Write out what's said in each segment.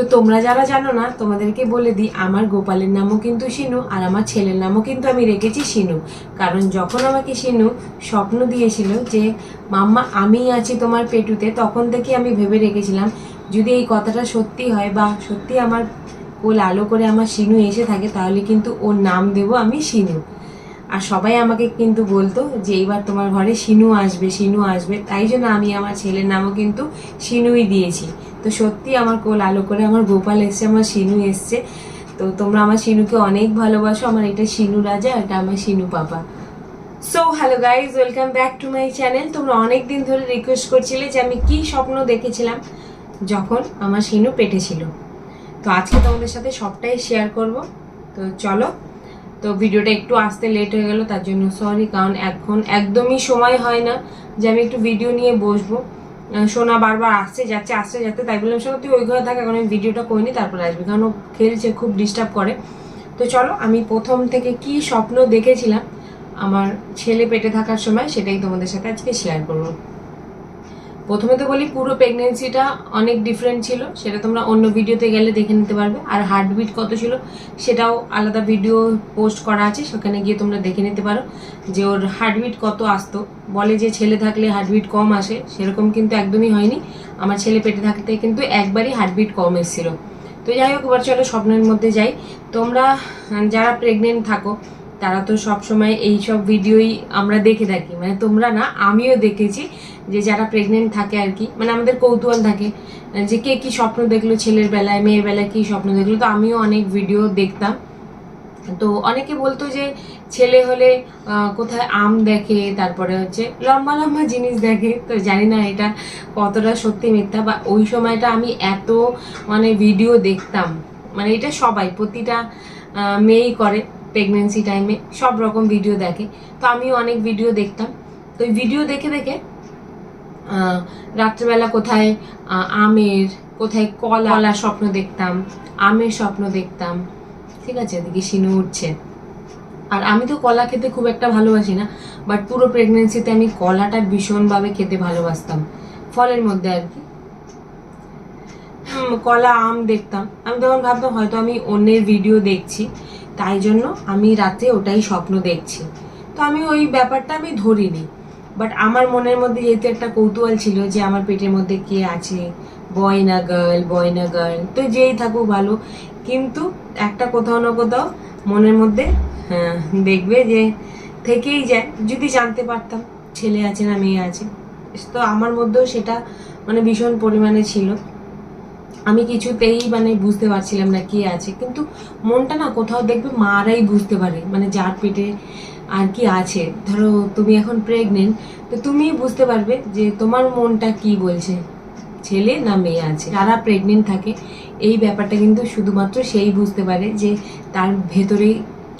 তো তোমরা যারা জানো না, তোমাদেরকে বলে দিই, আমার গোপালের নামও কিন্তু শিনু আর আমার ছেলের নামও কিন্তু আমি রেখেছি শিনু। কারণ যখন আমাকে শিনু স্বপ্ন দিয়েছিল যে, মাম্মা আমি আছি তোমার পেটুতে, তখন থেকে আমি ভেবে রেখেছিলাম, যদি এই কথাটা সত্যি হয় বা সত্যি আমার কোল আলো করে আমার শিনু এসে থাকে, তাহলে কিন্তু ওর নাম দেবো আমি শিনু। আর সবাই আমাকে কিন্তু বলতো যে এইবার তোমার ঘরে শিনু আসবে শিনু আসবে। তাই জন্য আমি আমার ছেলের নামও কিন্তু শিনুই দিয়েছি। তো সত্যি আমার কোল আলো করে আমার গোপাল এসছে, আমার শিনু এসছে। তো তোমরা আমার শিনুকে অনেক ভালোবাসো। আমার এটা শিনু রাজা, এটা আমার Shinu papa. So hello guys welcome back to my channel তোমরা অনেক দিন ধরে রিকোয়েস্ট করছিলে যে আমি কি স্বপ্ন দেখেছিলাম যখন আমার শিনু পেটে ছিল। তো আজকে তোমাদের সাথে সবটাই শেয়ার করব। তো চলো তো ভিডিওটা একটু আসতে লেট হয়ে গেল, তার জন্য সরি কারণ এখন একদমই সময় হয় না যে আমি একটু ভিডিও নিয়ে বসবো। সোনা বারবার আসছে, যাচ্ছে আসছে, যাচ্ছে, তাই বললাম, সোনা, তুই ওই ঘরে থাক, এখন আমি ভিডিওটা করিনি তারপরে আসবি, কারণ ও খেলছে, খুব ডিস্টার্ব করে। তো চলো, আমি প্রথম থেকে কি স্বপ্ন দেখেছিলাম আমার ছেলে পেটে থাকার সময়, সেটাই তোমাদের সাথে আজকে শেয়ার করব। প্রথমে তো বলি পুরো প্রেগনেন্সিটা অনেক ডিফারেন্ট ছিল। সেটা তোমরা অন্য ভিডিওতে গেলে দেখে নিতে পারবে। আর হার্টবিট কত ছিল সেটাও আলাদা ভিডিও পোস্ট করা আছে। সেখানে গিয়ে তোমরা দেখে নিতে পারো যে ওর হার্টবিট কত আসতো। বলে যে ছেলে থাকলে হার্টবিট কম আসে, সেরকম কিন্তু একদমই হয়নি। আমার ছেলে পেটে থাকতে কিন্তু একবারই হার্টবিট কম এসেছিল। তো যাই হোক, এবার চলো স্বপ্নের মধ্যে যাই। তোমরা যারা প্রেগনেন্ট থাকো তারা তো সব সময় এই সব ভিডিওই আমরা দেখে থাকি। মানে তোমরা না, আমিও দেখেছি যে যারা প্রেগনেন্ট থাকে আর কি মানে আমাদের কৌতূহল থাকে, যে কে কি স্বপ্ন দেখল ছেলের বেলায়, মেয়ের বেলায় কি স্বপ্ন দেখল। তো আমিও অনেক ভিডিও দেখতাম। তো অনেকে বলতো যে ছেলে হলে কোথায় আম দেখে, তারপরে হচ্ছে লম্বা লম্বা জিনিস দেখে। তো জানি না এটা কতটা সত্যি মিথ্যা বা ওই সময়টা আমি এত মানে ভিডিও দেখতাম। মানে এটা সবাই, প্রতিটা মেয়েই করে। প্রেগনেন্সি টাইমে সব রকম ভিডিও দেখে। তো আমিও অনেক ভিডিও দেখতাম। তো ওই ভিডিও দেখে দেখে রাত্রেবেলা কোথায় আমের, কোথায় কলা, কলার স্বপ্ন দেখতাম, আমের স্বপ্ন দেখতাম। ঠিক আছে, এদিকে শিনু উঠছে। আর আমি তো কলা খেতে খুব একটা ভালোবাসি না বাট পুরো প্রেগনেন্সিতে আমি কলাটা ভীষণভাবে খেতে ভালোবাসতাম। ফলের মধ্যে আর কি। কলা, আম দেখতাম। আমি তখন ভাবতাম হয়তো আমি অন্যের ভিডিও দেখছি। তাই জন্য আমি রাতে ওটাই স্বপ্ন দেখছি। তো আমি ওই ব্যাপারটা আমি ধরিনি। বাট আমার মনের মধ্যে যেহেতু একটা কৌতূহল ছিল যে আমার পেটের মধ্যে কে আছে বয় না গার্ল বয় না গার্ল তো যেই থাকুক ভালো। কিন্তু একটা কোথাও না কোথাও মনের মধ্যে হ্যাঁ, দেখবে যে থেকেই যায়। যদি জানতে পারতাম ছেলে আছে না মেয়ে আছে। তো আমার মধ্যেও সেটা মানে ভীষণ পরিমাণে ছিল। আমি কিছুতেই মানে বুঝতে পারছিলাম না কে আছে। কিন্তু মনটা না কোথাও দেখবে মারাই বুঝতে পারে মানে যার পেটে আর কি আছে। ধরো তুমি এখন প্রেগনেন্ট তো তুমি বুঝতে পারবে যে তোমার মনটা কি বলছে, ছেলে না মেয়ে আছে। যারা প্রেগনেন্ট থাকে, এই ব্যাপারটা কিন্তু শুধুমাত্র সেই বুঝতে পারে যে তার ভেতরে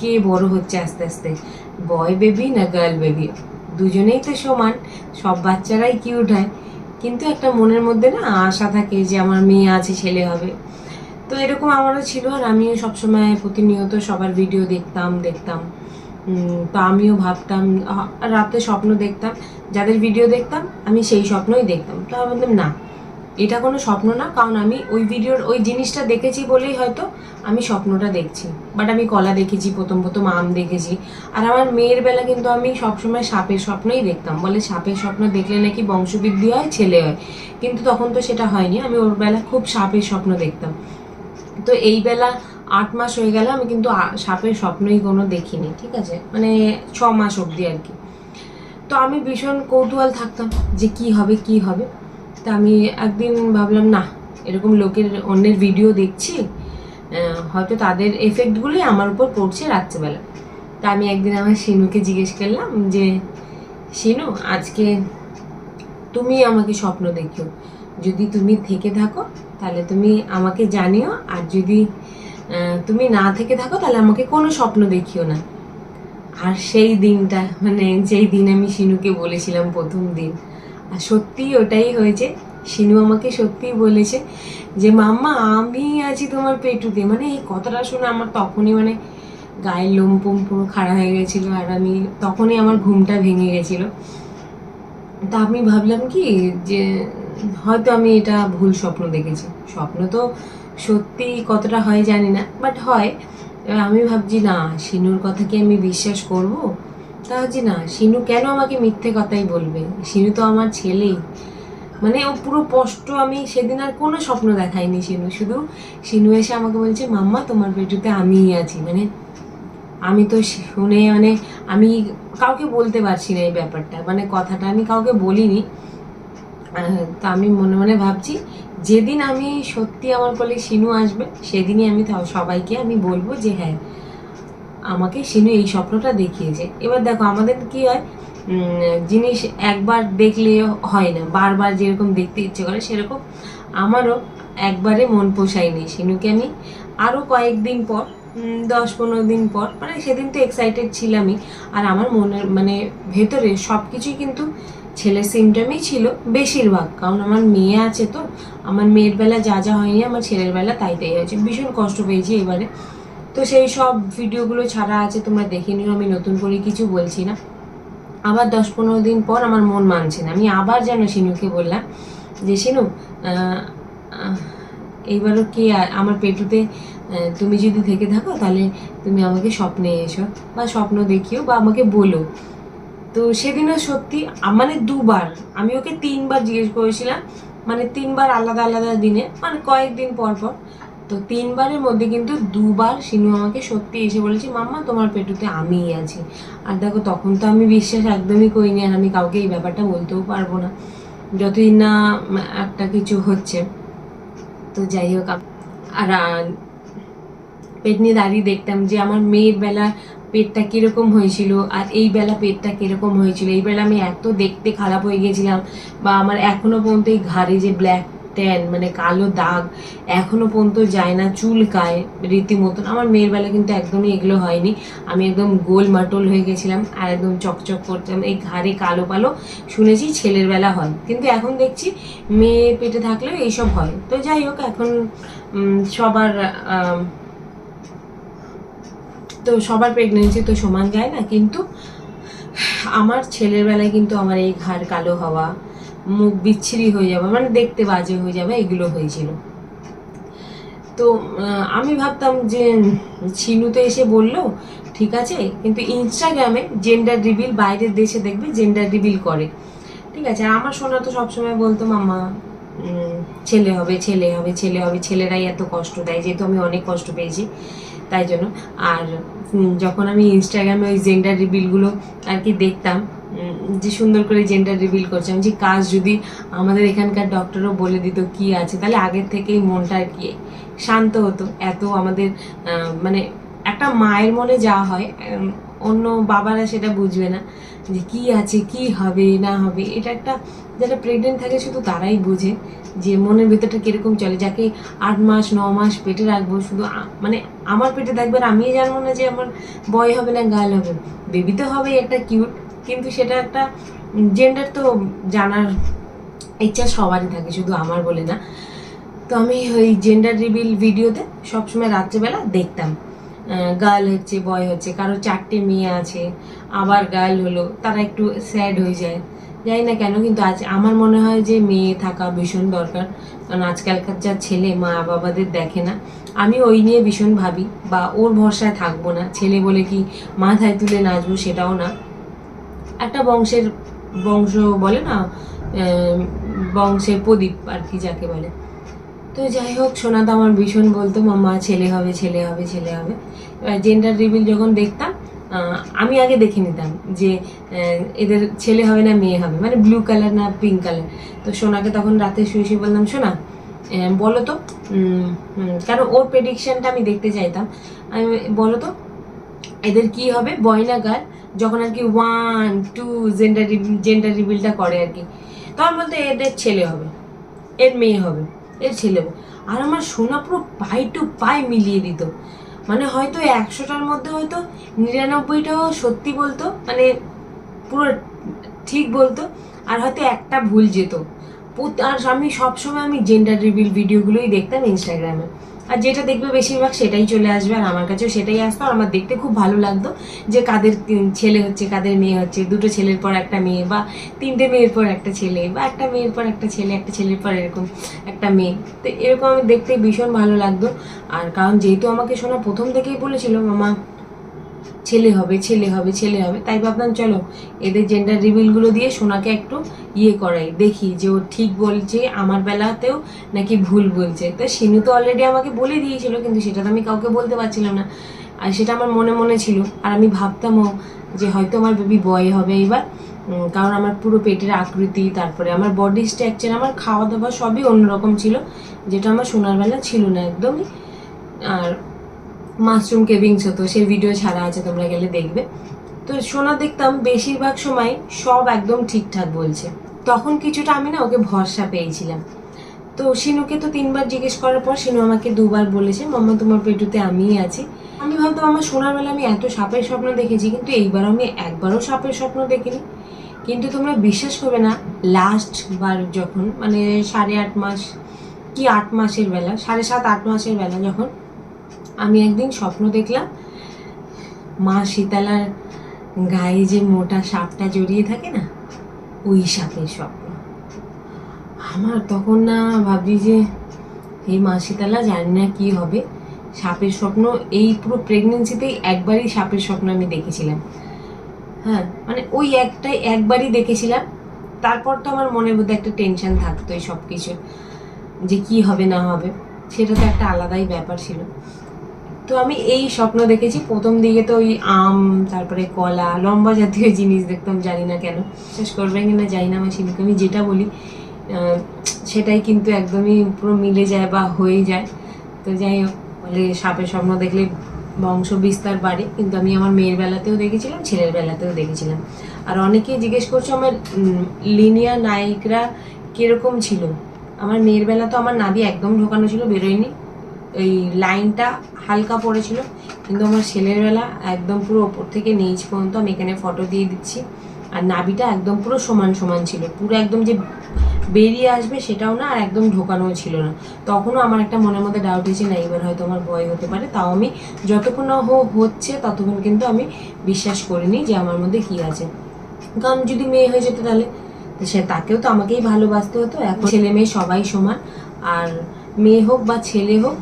কে বড় হচ্ছে আস্তে আস্তে। বয় বেবি না গার্ল বেবি দুজনেই তো সমান, সব বাচ্চারাই কিউট হয়। কিন্তু একটা মনের মধ্যে না আশা থাকে যে আমার মেয়ে আছে, ছেলে হবে। তো এরকম আমারও ছিল আর আমিও সবসময় প্রতিনিয়ত সবার ভিডিও দেখতাম দেখতাম। তো আমিও ভাবতাম রাতে স্বপ্ন দেখতাম। যাদের ভিডিও দেখতাম, আমি সেই স্বপ্নই দেখতাম। তো আমি বললাম না এটা কোনো স্বপ্ন না, কারণ আমি ওই ভিডিওর ওই জিনিসটা দেখেছি বলেই হয়তো আমি স্বপ্নটা দেখছি। বাট আমি কলা দেখেছি, প্রথম প্রথম আম দেখেছি। আর আমার মেয়ের বেলা কিন্তু আমি সবসময় সাপের স্বপ্নই দেখতাম। বলে সাপের স্বপ্ন দেখলে নাকি বংশবৃদ্ধি হয়, ছেলে হয়। কিন্তু তখন তো সেটা হয়নি, আমি ওর বেলা খুব সাপের স্বপ্ন দেখতাম। তো এই বেলা আট মাস হয়ে গেল, আমি কিন্তু সাপের স্বপ্নই কোনো দেখিনি, ঠিক আছে? মানে ছ মাস অবধি আর কি। তো আমি ভীষণ কৌতূহল থাকতাম যে কি হবে কি হবে। তা আমি একদিন ভাবলাম, না, এরকম লোকের অন্যের ভিডিও দেখছি হয়তো তাদের এফেক্টগুলোই আমার উপর পড়ছে রাত্রেবেলা। তা আমি একদিন আমার শিনুকে জিজ্ঞেস করলাম যে, শিনু, আজকে তুমি আমাকে স্বপ্ন দেখিও। যদি তুমি থেকে থাকো, তাহলে তুমি আমাকে জানিও, আর যদি তুমি না থেকে থাকো, তাহলে আমাকে কোনো স্বপ্ন দেখিও না। আর সেই দিনটা মানে যেই দিন আমি শিনুকে বলেছিলাম প্রথম দিন আর সত্যি ওটাই হয়েছে। শিনু আমাকে সত্যিই বলেছে যে, মাম্মা, আমি আছি তোমার পেটুতে। মানে এই কথাটা শুনে আমার তখনই মানে গায়ের লোম পোম পুরো খাড়া হয়ে গেছিল আর আমি তখনই আমার ঘুমটা ভেঙে গেছিল। তা আমি ভাবলাম কি যে, হয়তো আমি এটা ভুল স্বপ্ন দেখেছি। স্বপ্ন তো সত্যি কতটা হয় জানি না বাট হয়। আমি ভাবছি, না, শিনুর কথা কি আমি বিশ্বাস করব? ভাবছি না, শিনু কেন আমাকে মিথ্যে কথাই বলবে? শিনু তো আমার ছেলেই মানে ও পুরো স্পষ্ট, আমি সেদিন আর কোনো স্বপ্ন দেখাইনি শিনু। শুধু শিনু এসে আমাকে বলছে, মাম্মা, তোমার পেটুতে আমিই আছি। মানে আমি তো শুনে মানে আমি কাউকে বলতে পারছি না এই ব্যাপারটা। মানে কথাটা আমি কাউকে বলিনি। তো আমি মনে মনে ভাবছি, যেদিন আমি সত্যি আমার কোলে শিনু আসবে, সেদিনই আমি সবাইকে আমি বলব যে হ্যাঁ আমাকে শিনু এই স্বপ্নটা দেখিয়েছে। এবার দেখো আমাদের কি হয় জিনিস একবার দেখলে হয় না, বারবার যেরকম দেখতে ইচ্ছে করে সেরকম আমারও একবারে মন পোষায়নি শিনুকে আমি। আরও কয়েকদিন পর দশ পনেরো দিন পর মানে সেদিন তো এক্সাইটেড ছিলামই, আর আমার মনের মানে ভেতরে সব কিছুই কিন্তু ছেলের সিমটমই ছিল বেশিরভাগ, কারণ আমার মেয়ে আছে তো, আমার মেয়ের বেলা যা যা হয়নি, আমার ছেলের বেলা তাই তাই হয়েছে। ভীষণ কষ্ট পেয়েছি এবারে। তো সেই সব ভিডিওগুলো ছাড়া আছে তোমরা দেখে নিও আমি নতুন করে কিছু বলছি না। আবার দশ পনেরো দিন পর আমার মন মানছে না। আমি আবার যেন শিনুকে বললাম যে আহ, এইবারও কি আমার পেটুতে তুমি যদি থেকে থাকো তাহলে তুমি আমাকে স্বপ্নে এসো বা স্বপ্ন দেখিও বা আমাকে বলো। তো সেদিনও সত্যি মানে দুবার আমি ওকে তিনবার জিজ্ঞেস করেছিলাম মানে তিনবার আলাদা আলাদা দিনে মানে কয়েকদিন পর পর। তো তিনবারের মধ্যে কিন্তু দুবার শিনু আমাকে সত্যি এসে বলেছে, মাম্মা, তোমার পেটুতে আমিই আছি। আর দেখো, তখন তো আমি বিশ্বাস একদমই করিনি আর আমি কাউকে এই ব্যাপারটা বলতেও পারব না। যতদিন না একটা কিছু হচ্ছে, তো যাই হোক আর পেট নিয়ে দাঁড়িয়ে দেখতাম যে আমার মেয়ের বেলা পেটটা কীরকম হয়েছিল আর এই বেলা পেটটা কীরকম হয়েছিল। এই বেলা আমি এত দেখতে খারাপ হয়ে গেছিলাম বা আমার এখনও পর্যন্ত এই ঘাড়ে যে ব্ল্যাক ট্যান মানে কালো দাগ এখনও পর্যন্ত যায় না চুলকায় রীতিমতন। আমার মেয়ের বেলা কিন্তু একদমই এগুলো হয়নি। আমি একদম গোল মাটল হয়ে গেছিলাম আর একদম চকচক করতাম। এই ঘাড়ে কালো কালো শুনেছি ছেলের বেলা হয়। কিন্তু এখন দেখছি মেয়ে পেটে থাকলেও এইসব হয়। তো যাই হোক, এখন সবার তো সবার প্রেগনেন্সি তো সমান যায় না। কিন্তু আমার ছেলের বেলায় কিন্তু আমার এই ঘাড় কালো হওয়া মুখ বিচ্ছিরি হয়ে যাবে মানে দেখতে বাজে হয়ে যাবে, এগুলো হয়েছিল। তো আমি ভাবতাম যে ছিনু তো এসে বলল, ঠিক আছে, কিন্তু ইনস্টাগ্রামে জেন্ডার রিভিল বাইরের দেশে দেখবে জেন্ডার রিভিল করে। ঠিক আছে আমার সোনা তো সবসময় বলতো মামা ছেলে হবে ছেলে হবে ছেলে হবে। ছেলেরাই এত কষ্ট দেয়, যেহেতু আমি অনেক কষ্ট পেয়েছি, তাই জন্য। আর যখন আমি ইনস্টাগ্রামে ওই জেন্ডার রিভিলগুলো আর কি দেখতাম যে সুন্দর করে জেন্ডার রিভিল করছে। আমি যে কাজ যদি আমাদের এখানকার ডক্টরও বলে দিত কি আছে, তাহলে আগের থেকেই মনটা আর কি শান্ত হতো। এত আমাদের মানে একটা মায়ের মনে যা হয় অন্য বাবারা সেটা বুঝবে না। যে কি আছে, কি হবে, না হবে, এটা একটা যারা প্রেগনেন্ট থাকে শুধু তারাই বোঝে যে মনের ভেতরটা কীরকম চলে। যাকে আট মাস, ন মাস পেটে রাখব, শুধু মানে আমার পেটে থাকবে আর আমি জানব না যে আমার বয় হবে না গার্ল হবে। বেবি তো হবেই একটা কিউট কিন্তু সেটা একটা জেন্ডার তো জানার ইচ্ছা সবারই থাকে, শুধু আমার বলে না। তো আমি ওই জেন্ডার রিভিল ভিডিওতে সবসময় রাত্রেবেলা দেখতাম। গার্ল হচ্ছে বয় হচ্ছে, কারও চারটে মেয়ে আছে, আবার গার্ল হলো, তারা একটু স্যাড হয়ে যায়। জানি না কেন, কিন্তু আজ আমার মনে হয় যে মেয়ে থাকা ভীষণ দরকার। কারণ আজকালকার যা ছেলে মা বাবাদের দেখে না। আমি ওই নিয়ে ভীষণ ভাবি, বা ওর ভরসায় থাকব না। ছেলে বলে কি মাথায় তুলে নাচবো সেটাও না। একটা বংশের বংশ বলে না বংশের প্রদীপ আর কি যাকে বলে। তো যাই হোক, সোনা তো আমার ভীষণ বলতো মামা ছেলে হবে ছেলে হবে ছেলে হবে। জেন্ডার রিভিল যখন দেখতাম আমি আগে দেখে নিতাম যে এদের ছেলে হবে না, মেয়ে হবে মানে ব্লু কালার না পিঙ্ক কালার তো সোনাকে তখন রাতে শুয়ে শুয়ে বললাম সোনা বলো তো কারণ ওর প্রেডিকশানটা আমি দেখতে চাইতাম। আমি বলো তো, এদের কি হবে? বয় না গার্ল যখন আর কি ওয়ান টু জেন্ডার জেন্ডার রিভিলটা করে আর কি। তখন বলতে এদের ছেলে হবে, এর মেয়ে হবে, এর ছেলে হবে। আর আমার সোনা পুরো পাই টু পাই মিলিয়ে দিত। মানে হয়তো একশোটার মধ্যে হয়তো নিরানব্বইটাও সত্যি বলতো মানে পুরো ঠিক বলতো, আর হয়তো একটা ভুল যেত। আর আমি সবসময় আমি জেন্ডার রিভিল ভিডিওগুলোই দেখতাম ইনস্টাগ্রামে আর যেটা দেখবে বেশিরভাগ সেটাই চলে আসবে আর আমার কাছেও সেটাই আসতো। আর আমার দেখতে খুব ভালো লাগতো যে কাদের ছেলে হচ্ছে, কাদের মেয়ে হচ্ছে, দুটো ছেলের পর একটা মেয়ে বা তিনটে মেয়ের পর একটা ছেলে বা একটা মেয়ের পর একটা ছেলে, একটা ছেলের পর এরকম একটা মেয়ে। তো এরকম আমি দেখতে ভীষণ ভালো লাগতো। আর কারণ যেহেতু আমাকে শোনা প্রথম থেকেই বলেছিল, মামা ছেলে হবে ছেলে হবে ছেলে হবে। তাই ভাবলাম, চলো এদের জেন্ডার রিভিলগুলো দিয়ে সোনাকে একটু ইয়ে করাই, দেখি যে ও ঠিক বলছে আমার বেলাতেও নাকি ভুল বলছে। তো সিনু তো অলরেডি আমাকে বলে দিয়েছিল, কিন্তু সেটা তো আমি কাউকে বলতে পারছিলাম না। আর সেটা আমার মনে মনে ছিল। আর আমি ভাবতামও যে হয়তো আমার বেবি বয় হবে এবার। কারণ আমার পুরো পেটের আকৃতি, তারপরে আমার বডি স্ট্রাকচার আমার খাওয়া দাওয়া সবই অন্যরকম ছিল, যেটা আমার সোনার বেলা ছিল না একদমই। আর মাশরুম কেভিংস হতো সেই ভিডিও ছাড়া আছে, তোমরা গেলে দেখবে। তো সোনা দেখতাম বেশিরভাগ সময় সব একদম ঠিকঠাক বলছে। তখন কিছুটা আমি না ওকে ভরসা পেয়েছিলাম। তো সিনুকে তো তিনবার জিজ্ঞেস করার পর সিনু আমাকে দুবার বলেছে, মাম্মা, তোমার পেটুতে আমিই আছি। আমি ভাবতাম, আমার সোনার বেলা আমি এত সাপের স্বপ্ন দেখেছি, কিন্তু এইবার আমি একবারও সাপের স্বপ্ন দেখিনি। কিন্তু তোমরা বিশ্বাস করবে না লাস্ট বার যখন মানে সাড়ে আট মাস, কি আট মাসের বেলা, সাড়ে সাত, আট মাসের বেলা যখন আমি একদিন স্বপ্ন দেখলাম, মা শীতলার গায়ে যে মোটা সাপটা জড়িয়ে থাকে না, ওই সাপের স্বপ্ন। আমার তখন না ভাবি যে এই মা শীতলা, জানি না কি হবে। সাপের স্বপ্ন, এই পুরো প্রেগনেন্সিতেই একবারই সাপের স্বপ্ন আমি দেখেছিলাম। হ্যাঁ মানে ওই একটাই একবারই দেখেছিলাম। তারপর তো আমার মনের মধ্যে একটা টেনশন থাকতো এই সব কিছু যে কি হবে না হবে, সেটা তো একটা আলাদাই ব্যাপার ছিল। তো আমি এই স্বপ্ন দেখেছি। প্রথম দিকে তো ওই আম, তারপরে কলা, লম্বা জাতীয় জিনিস দেখতাম, জানি না কেন। শেষ করবেন কিনা জানি না আমার সিনুকে আমি যেটা বলি সেটাই কিন্তু একদমই পুরো মিলে যায় বা হয়ে যায়। তো যাই হোক, বলে সাপের স্বপ্ন দেখলে বংশ বিস্তার বাড়ে। কিন্তু আমি আমার মেয়ের বেলাতেও দেখেছিলাম, ছেলের বেলাতেও দেখেছিলাম। আর অনেকেই জিজ্ঞেস করছ, আমার লিনিয়া নায়িকরা কীরকম ছিল? আমার মেয়ের বেলা তো আমার নাভি একদম ঢোকানো ছিল, বেরোয়নি। ওই লাইনটা হালকা পড়েছিল, কিন্তু আমার ছেলের বেলা একদম পুরো ওপর থেকে নিচ পর্যন্ত আমি এখানে ফটো দিয়ে দিচ্ছি। আর নাভিটা একদম পুরো সমান সমান ছিল, পুরো একদম যে বেরিয়ে আসবে সেটাও না আর একদম ঢোকানোও ছিল না। তখনও আমার একটা মনের মধ্যে ডাউট হয়েছে, না, এবার হয়তো আমার ভয় হতে পারে। তাও আমি যতক্ষণ না হচ্ছে ততক্ষণ কিন্তু আমি বিশ্বাস করিনি যে আমার মধ্যে কি আছে। কারণ যদি মেয়ে হয়ে যেত তাহলে সে তাকেও তো আমাকেই ভালোবাসতে হতো। এখন ছেলে মেয়ে সবাই সমান, আর মেয়ে হোক বা ছেলে হোক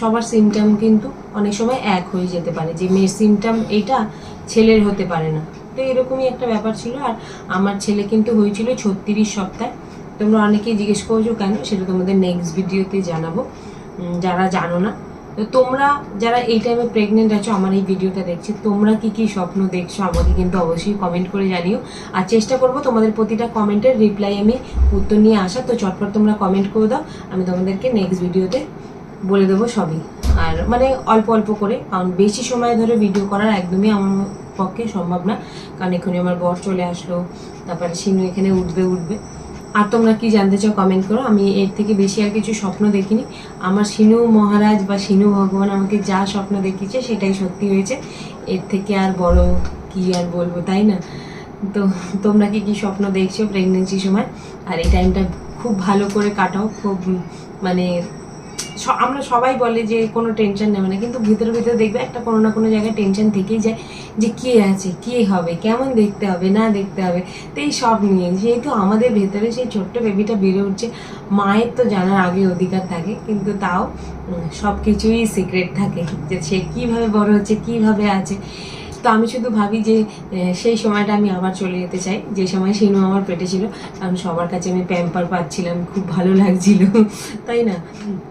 সবার সিমটাম কিন্তু অনেক সময় এক হয়ে যেতে পারে। যে মেয়ের সিমটাম এইটা ছেলের হতে পারে না। তো এরকমই একটা ব্যাপার ছিল। আর আমার ছেলে কিন্তু হয়েছিল ছত্রিশ সপ্তাহে। তোমরা অনেকেই জিজ্ঞেস করছ কেন? সেটা তোমাদের নেক্সট ভিডিওতে জানাব। যারা জানো না। তো তোমরা যারা এই টাইমে প্রেগনেন্ট আছো, আমার এই ভিডিওটা দেখছি, তোমরা কি কি স্বপ্ন দেখছ আমাকে কিন্তু অবশ্যই কমেন্ট করে জানিও। আর চেষ্টা করব তোমাদের প্রতিটা কমেন্টের রিপ্লাই আমি উত্তর নিয়ে আসা তো চটপট তোমরা কমেন্ট করে দাও। আমি তোমাদেরকে নেক্সট ভিডিওতে বলে দেবো সবই। আর মানে অল্প অল্প করে, কারণ বেশি সময় ধরে ভিডিও করার একদমই আমার পক্ষে সম্ভব না। কারণ এখানে আমার বর চলে আসলো, তারপরে সিনু এখানে উঠবে উঠবে। আর তোমরা কি জানতে চাও কমেন্ট করো। আমি এর থেকে বেশি আর কিছু স্বপ্ন দেখিনি। আমার সিনু মহারাজ বা সিনু ভগবান আমাকে যা স্বপ্ন দেখিয়েছে, সেটাই সত্যি হয়েছে। এর থেকে আর বড় কি আর বলব, তাই না? তো তোমরা কি কি স্বপ্ন দেখছ প্রেগনেন্সির সময়? আর এই টাইমটা খুব ভালো করে কাটাও, খুব মানে আমরা সবাই বলে যে কোনো টেনশন নেবে না, কিন্তু ভিতরে ভিতরে দেখবে একটা কোনো না কোনো জায়গায় টেনশন থেকেই যায় যে কে আছে, কে হবে, কেমন দেখতে হবে, না দেখতে হবে। তো এই সব নিয়ে, যেহেতু আমাদের ভেতরে সেই ছোট্ট বেবিটা বেড়ে উঠছে, মায়ের তো জানার আগে অধিকার থাকে, কিন্তু তাও সব কিছুই সিক্রেট থাকে যে সে কীভাবে বড় হচ্ছে, কীভাবে আছে। তো আমি শুধু ভাবি যে সেই সময়টা আমি আবার চলে যেতে চাই। যে সময় সিনু আমার পেটে ছিল, কারণ সবার কাছে আমি প্যাম্পার পাচ্ছিলাম, খুব ভালো লাগছিল। তাই না?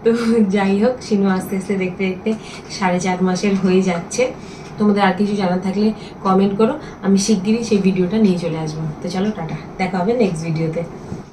তো যাই হোক, সিনু আস্তে আস্তে দেখতে দেখতে সাড়ে চার মাসের হয়ে যাচ্ছে। তোমাদের আর কিছু জানার থাকলে কমেন্ট করো। আমি শিগগিরই সেই ভিডিওটা নিয়ে চলে আসব। তো চলো, টাটা। দেখা হবে নেক্সট ভিডিওতে